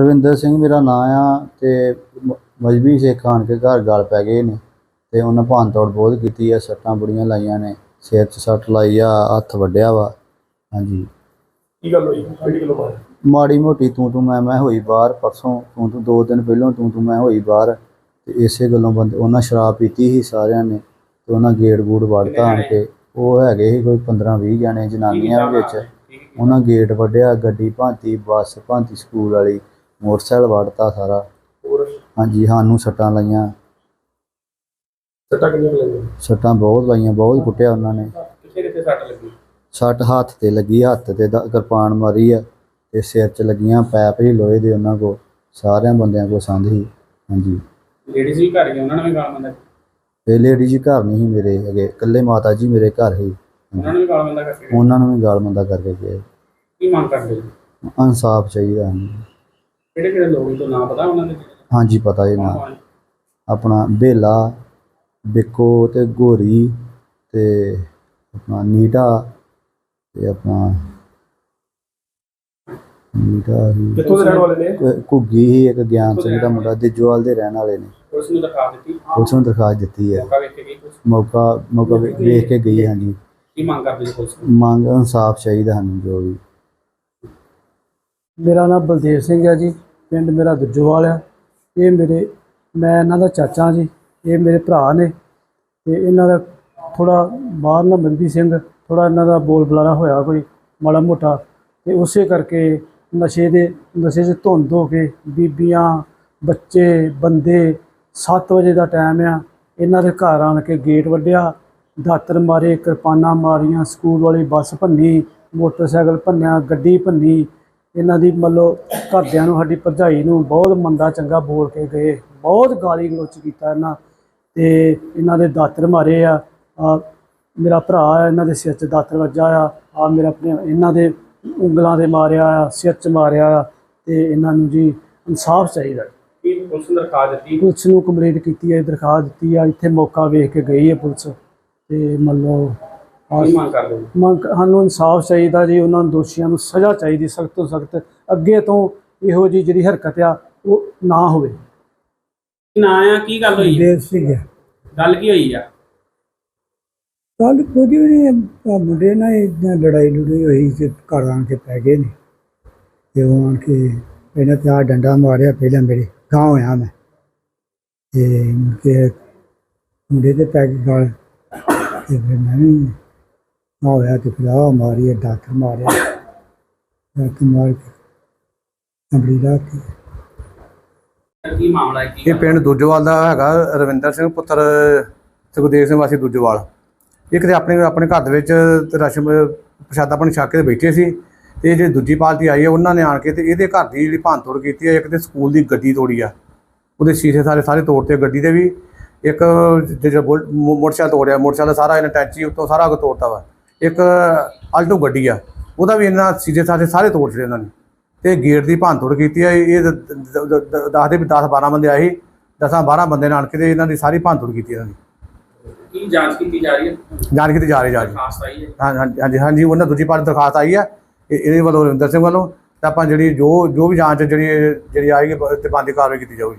ਰਵਿੰਦਰ ਸਿੰਘ ਮੇਰਾ ਨਾਮ ਆ ਤੇ ਮਜਬੀ ਸਿੱਖ ਆਣ ਕੇ ਘਰ ਗਲ ਪੈ ਗਏ ਨੇ ਤੇ ਉਹਨਾਂ ਭੰਨ ਤੋੜ ਬਹੁਤ ਕੀਤੀ ਆ ਸੱਟਾਂ ਬੜੀਆਂ ਲਾਈਆਂ ਨੇ ਸਿਰ 'ਚ ਸੱਟ ਲਾਈ ਆ ਹੱਥ ਵੱਢਿਆ ਵਾ ਹਾਂਜੀ। ਕੀ ਗੱਲ ਹੋਈ? ਕਿਹੜੀ ਗੱਲ ਮਾਰੀ ਮਾੜੀ ਮੋਟੀ ਤੂੰ ਤੂੰ ਮੈਂ ਮੈਂ ਹੋਈ ਬਾਹਰ ਪਰਸੋਂ ਤੂੰ ਤੂੰ ਦੋ ਦਿਨ ਪਹਿਲਾਂ ਤੂੰ ਤੂੰ ਮੈਂ ਹੋਈ ਬਾਹਰ ਤੇ ਇਸੇ ਗੱਲੋਂ ਬੰਦੇ ਉਹਨਾਂ ਸ਼ਰਾਬ ਪੀਤੀ ਸੀ ਸਾਰਿਆਂ ਨੇ ਤੇ ਉਹਨਾਂ ਗੇਟ ਗੂੜ ਵੜਤਾ ਆਣ ਕੇ। ਉਹ ਹੈਗੇ ਸੀ ਕੋਈ 15 20 ਜਣੇ ਜਨਾਨੀਆਂ ਵਿੱਚ। ਉਹਨਾਂ ਗੇਟ ਵੱਢਿਆ ਗੱਡੀ ਭਾਂਤੀ ਬੱਸ ਭਾਂਤੀ ਸਕੂਲ ਵਾਲੀ। ਮੋਟਰਸਾਈਕਲ ਵੜਤਾ ਸਾਰਾ। ਹੋਰ? ਹਾਂਜੀ ਸਾਨੂੰ ਸੱਟਾਂ ਲਾਈਆਂ। ਸੱਟਾਂ ਕਿੰਨੀਆਂ ਕੁ ਲੱਗੀਆਂ? ਸੱਟਾਂ ਬਹੁਤ ਲਾਈਆਂ ਬਹੁਤ ਕੁੱਟਿਆ ਉਹਨਾਂ ਨੇ। ਕਿੱਥੇ ਕਿੱਥੇ ਸੱਟ ਲੱਗੀ? ਸੱਟ ਹੱਥ ਤੇ ਲੱਗੀ ਹੱਥ ਤੇ ਦ- ਕਿਰਪਾਨ ਮਾਰੀ ਆ ਤੇ ਸਿਰ 'ਚ ਲੱਗੀਆਂ ਪੈਪ ਹੀ ਲੋਹੇ ਦੇ ਉਹਨਾਂ ਕੋ ਸਾਰਿਆਂ ਬੰਦਿਆਂ ਕੋ ਸੰਦ ਸੀ ਹਾਂਜੀ। ਲੇਡੀਜ਼ ਵੀ ਘਰ ਗਏ ਉਹਨਾਂ ਨੇ ਵੀ ਗਾਲ ਮੰਦਾ ਤੇ ਲੇਡੀ ਜੀ ਘਰ ਨਹੀਂ ਸੀ ਮੇਰੇ ਹੈਗੇ ਇਕੱਲੇ ਮਾਤਾ ਜੀ ਮੇਰੇ ਘਰ ਹੀ ਉਹਨਾਂ ਨੇ ਵੀ ਗਾਲ ਮੰਦਾ ਕਰਕੇ ਗਏ। ਉਹਨਾਂ ਨੂੰ ਵੀ ਗਾਲ ਮੰਦਾ ਕਰਕੇ ਗਏ। ਕੀ ਮੰਗ ਕਰਦੇ ਜੀ? ਇਨਸਾਫ ਚਾਹੀਦਾ ਸਾਨੂੰ। ਕਿਹੜੇ ਕਿਹੜੇ ਲੋਕ ਤੋਂ ਨਾਂ ਪਤਾ ਉਹਨਾਂ ਦੇ? ਹਾਂਜੀ ਪਤਾ ਜੀ ਨਾ। ਕੌਣ? ਆਪਣਾ ਬੇਲਾ ਬਿੱਕੋ ਤੇ ਗੋਰੀ ਤੇ ਆਪਣਾ ਨੀਟਾ ਤੇ ਆਪਣਾ ਨੀਟਾ ਹੀ ਕਿੱਥੋਂ ਦੇ ਰਹਿਣ ਵਾਲੇ ਨੇ? ਘੁ- ਘੁੱਗੀ ਹੀ ਇੱਕ ਗਿਆਨ ਸਿੰਘ ਦਾ ਮੁੰਡਾ ਦਿਜਵਾਲ ਦੇ ਰਹਿਣ ਵਾਲੇ ਨੇ। ਪੁਲਿਸ ਨੂੰ ਦਿਖਾ ਦਿੱਤੀ? ਉਸ ਨੂੰ ਦਰਖਾਸਤ ਦਿੱਤੀ ਹੈ। ਮੌਕਾ ਵੇਖ ਕੇ ਗਈ ਪੁਲਿਸ? ਮੌਕਾ ਮੌਕਾ ਵੇ- ਵੇਖ ਕੇ ਗਈ ਹਾਂਜੀ। ਕੀ ਮੰਗ ਕਰਦੇ ਜੀ ਪੁਲਿਸ? ਮੰਗ ਇਨਸਾਫ ਚਾਹੀਦਾ ਸਾਨੂੰ ਜੋ ਵੀ। ਮੇਰਾ ਨਾਮ ਬਲਦੇਵ ਸਿੰਘ ਹੈ ਜੀ, ਪਿੰਡ ਮੇਰਾ ਦੁੱਜੋਵਾਲ ਆ ਇਹ ਮੇਰੇ, ਮੈਂ ਇਹਨਾਂ ਦਾ ਚਾਚਾ ਜੀ, ਇਹ ਮੇਰੇ ਭਰਾ ਨੇ ਤੇ ਇਹਨਾਂ ਦਾ ਥੋੜਾ ਬਾਹਰ ਨਾ ਮਨਵੀ ਸਿੰਘ ਥੋੜਾ ਇਹਨਾਂ ਦਾ ਬੋਲ ਬੁਲਾਰਾ ਹੋਇਆ ਕੋਈ, ਮਾੜਾ ਮੋਟਾ। ਤੇ ਉਸੇ ਕਰਕੇ ਨਸ਼ੇ ਦੇ, ਨਸ਼ੇ 'ਚ ਧੁੰਦ ਹੋ ਕੇ ਬੀਬੀਆਂ, ਬੱਚੇ, ਬੰਦੇ 7 ਵਜੇ ਦਾ ਟਾਈਮ ਆ। ਇਹਨਾਂ ਦੇ ਘਰ ਆਣ ਕੇ ਗੇਟ ਵੱਢਿਆ, ਦਾਤਰ ਮਾਰੇ, ਕਿਰਪਾਨਾਂ ਮਾਰੀਆਂ, ਸਕੂਲ ਵਾਲੀ ਬੱਸ ਭੰਨੀ, ਮੋਟਰਸਾਈਕਲ ਭੰਨਿਆ, ਗੱਡੀ ਭੰਨੀ ਇਹਨਾਂ ਦੀ ਮੱਲੋ ਘਰਦਿਆਂ ਨੂੰ ਸਾਡੀ ਭਰਜਾਈ ਨੂੰ ਬਹੁਤ ਮੰਦਾ ਚੰਗਾ ਬੋਲ ਕੇ ਗਏ। ਬਹੁਤ ਗਾਲੀ ਗਲੋਚ ਕੀਤਾ ਇਹਨਾਂ ਤੇ ਇਹਨਾਂ ਦੇ ਦਾਤਰ ਮਾਰੇ ਆ। ਮੇਰਾ ਭਰਾ ਆ ਇਹਨਾਂ ਦੇ ਸਿਰ 'ਚ ਦਾਤਰ ਵੱਜਾ ਆ। ਆ ਮੇਰਾ ਆਪਣੇ ਇਹਨਾਂ ਦੇ ਉਂਗਲਾਂ ਦੇ ਮਾਰਿਆ ਆ ਸਿਰ 'ਚ ਮਾਰਿਆ ਆ ਤੇ ਇਹਨਾਂ ਨੂੰ ਜੀ ਇਨਸਾਫ ਚਾਹੀਦਾ। ਕੀ ਪੁਲਿਸ ਨੂੰ ਦਿਖਾ ਦਿੱਤੀ? ਪੁਲਿਸ ਨੂੰ ਕੰਪਲੇਂਟ ਕੀਤੀ ਹੈ ਦਰਖਾਸਤ ਦਿੱਤੀ ਆ। ਇੱਥੇ ਮੌਕਾ ਵੇਖ ਕੇ ਗਈ ਹੈ ਪੁਲਿਸ ਤੇ ਮੰਨ ਲਓ ਕੀ ਮੰਗ ਕਰਦੇ ਜੀ? ਮੰਗ ਸਾਨੂੰ ਇਨਸਾਫ ਚਾਹੀਦਾ ਜੀ ਉਹਨਾਂ ਦੋਸ਼ੀਆਂ ਨੂੰ ਸਜ਼ਾ ਚਾਹੀਦੀ ਸਖਤ ਤੋਂ ਸਖਤ। ਅੱਗੇ ਤੋਂ ਇਹੋ ਜੀ ਜਿਹੜੀ ਹਰਕਤ ਆ ਉਹ ਨਾ ਹੋਵੇ। ਨਾਂ ਆ? ਕੀ ਗੱਲ ਹੋਈ ਹੈ? ਦੇਵ ਸਿੰਘ ਹੈ ਗੱਲ ਕੀ ਹੋਈ ਆ? ਕੁਝ ਵੀ ਨਹੀਂ ਮੁੰਡੇ ਨਾਲ ਇਦਾਂ ਲੜਾਈ ਲੜਾਈ ਹੋਈ ਤੇ ਘਰ ਆਣ ਕੇ ਪੈ ਗਏ ਨੇ। ਤੇ ਉਹ ਆਣ ਕੇ ਇਹਨਾਂ ਤੇ ਆ ਡੰਡਾ ਮਾਰਿਆ ਪਹਿਲਾਂ ਮੇਰੇ ਗਾਂ ਹੋਇਆ ਮੈਂ। ਤੇ ਮੁੰਡੇ ਤੇ ਪੈ ਗਈ ਗਾਲ। ਤੇ ਮੈਂ ਵੀ ਨਾ ਹੋਇਆ ਤੇ ਫਿਰ ਆ ਮਾਰੀ ਡਾਕਟਰ ਮਾਰਿਆ। ਡਾਕਟਰ ਮਾਰ ਕੇ ਕੰਬਲੀ ਲਾ ਕੇ। ਕੀ ਮਾਮਲਾ ਹੈ ਕੀ ਇਹ ਪਿੰਡ ਦੂਜੋਵਾਲ ਦਾ ਹੈਗਾ ਰਵਿੰਦਰ ਸਿੰਘ ਪੁੱਤਰ ਸੁਖਦੇਵ ਸਿੰਘ ਵਾਸੀ ਦੂਜੋਵਾਲ। ਇੱਕ ਤੇ ਆਪਣੇ ਆਪਣੇ ਘਰ ਦੇ ਵਿੱਚ ਰਸ਼ਮ ਪ੍ਰਸ਼ਾਦਾ ਪਾਣੀ ਛਕ ਕੇ ਬੈਠੇ ਸੀ ਤੇ ਜਿਹੜੀ ਦੂਜੀ ਪਾਰਟੀ ਆਈ ਹੈ ਉਹਨਾਂ ਨੇ ਆਣ ਕੇ ਤੇ ਇਹਦੇ ਘਰ ਦੀ ਜਿਹੜੀ ਭੰਨਤੋੜ ਕੀਤੀ ਹੈ ਇੱਕ ਤੇ ਸਕੂਲ ਦੀ ਗੱਡੀ ਤੋੜੀ ਆ। ਉਹਦੇ ਸ਼ੀਸ਼ੇ ਸਾਰੇ ਸਾਰੇ ਤੋੜਤੇ ਗੱਡੀ ਦੇ ਵੀ। ਇੱਕ ਜਿਹੜਾ ਮੋਟਰਸਾਈਕਲ ਤੋੜਿਆ ਮੋਟਰਸਾਈਕਲ ਦਾ ਸਾਰਾ ਇਹਨਾਂ ਟੈਚੀ ਉੱਤੋਂ ਸਾਰਾ ਕੁਝ ਤੋੜਤਾ ਵਾ। ਇੱਕ ਆਲਟੋ ਗੱਡੀ ਆ ਉਹਦਾ ਵੀ ਇਹਨਾਂ ਸ਼ੀਸ਼ੇ ਸਾਰੇ ਸਾਰੇ ਤੋੜ ਛੜੇ ਇਹਨਾਂ ਨੇ। ਤੇ ਗੇਟ ਦੀ ਭੰਨਤੋੜ ਕੀਤੀ ਹੈ ਇਹ ਦੱਸਦੇ ਵੀ 10 12 ਬੰਦੇ ਆਏ। ਦਸਾਂ 12 ਬੰਦੇ ਨਾਲ ਕਿਤੇ ਇਹਨਾਂ ਦੀ ਸਾਰੀ ਭੰਨਤੋੜ ਕੀਤੀ ਇਹਨਾਂ ਦੀ ਕੀ ਜਾਂਚ ਕੀਤੀ ਜਾ ਰਹੀ ਹੈ? ਜਾਣ ਕਿਤੇ ਜਾ ਰਹੇ ਹੈ? ਹਾਂਜੀ ਹਾਂਜੀ ਉਹਨਾਂ ਦੂਜੀ ਪਾਰਟੀ ਦਰਖਾਸਤ ਆਈ ਹੈ ਇਹ- ਇਹਦੇ ਵੱਲੋਂ ਰਵਿੰਦਰ ਸਿੰਘ ਵੱਲੋਂ ਤੇ ਆਪਾਂ ਜਿਹੜੀ ਜੋ ਜੋ ਵੀ ਜਾਂਚ ਜਿਹੜੀ ਜਿਹੜੀ ਆਏਗੀ ਤੇ ਬੰਦੀ ਕਾਰਵਾਈ ਕੀਤੀ ਜਾਊਗੀ।